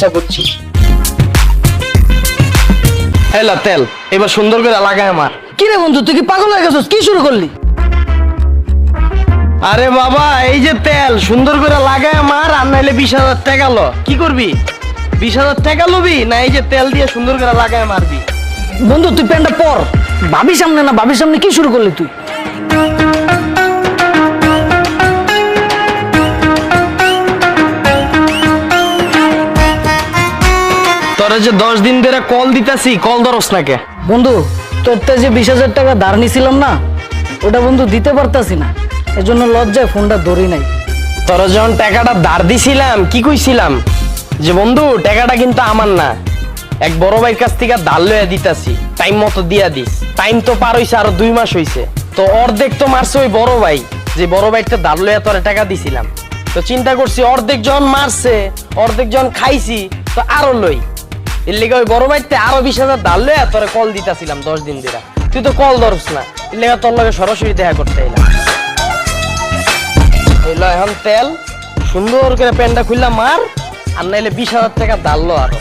ব্যবসা করছি হেলা তেল এবার সুন্দর করে লাগায় আমার। কি রে বন্ধু তুই কি পাগল হয়ে গেছিস? কি শুরু করলি? আরে বাবা এই যে তেল সুন্দর করে লাগায় মার আর নাইলে বিশ হাজার টাকা লো। কি করবি? বিশ হাজার টাকা লবি না এই যে তেল দিয়ে সুন্দর করে লাগায় মারবি? বন্ধু তুই প্যান্টটা পর। ভাবির সামনে না ভাবির সামনে কি শুরু করলি তুই? তোরা যে দশ দিন ধরে কল দিতাছি কল ধরস না কে? বন্ধু তোর তো যে বিশ হাজার টাকা ধার নিছিলাম না ওটা বন্ধু দিতে পারতাছি না। এজন্য লজ্জায় ফোনটা ধরি নাই। তোরা যখন টাকাটা ধার দিছিলাম কি কইছিলাম? যে বন্ধু টাকাটা কিন্তু আমার না। এক বড় ভাইয়ের কাছ থেকে ধার লইয়া দিতাছি টাইম মতো দিয়া দিস। টাইম তো পার হইছে আরও দুই মাস হইছে। তো অর্ধেক তো মারছে ওই বড় ভাই যে বড় ভাইটা ধার লইয়া তোরে টাকা দিছিলাম। তো চিন্তা করছি অর্ধেক যখন মারছে অর্ধেক যখন খাইছি তো আরও লই। এর লেগে ওই বড় ভাইতে আরও বিশ হাজার লইয়া তোরে কল দিতাছিলাম দশ দিন ধরে তুই তো কল ধরস না। এর লেগে তোর লগে সরাসরি দেখা করতে এলাম এলো এখন তেল, সুন্দর করে প্যান্টটা খুললাম মার আর নাইলে বিশ হাজার টাকা দাঁড়লো আরও।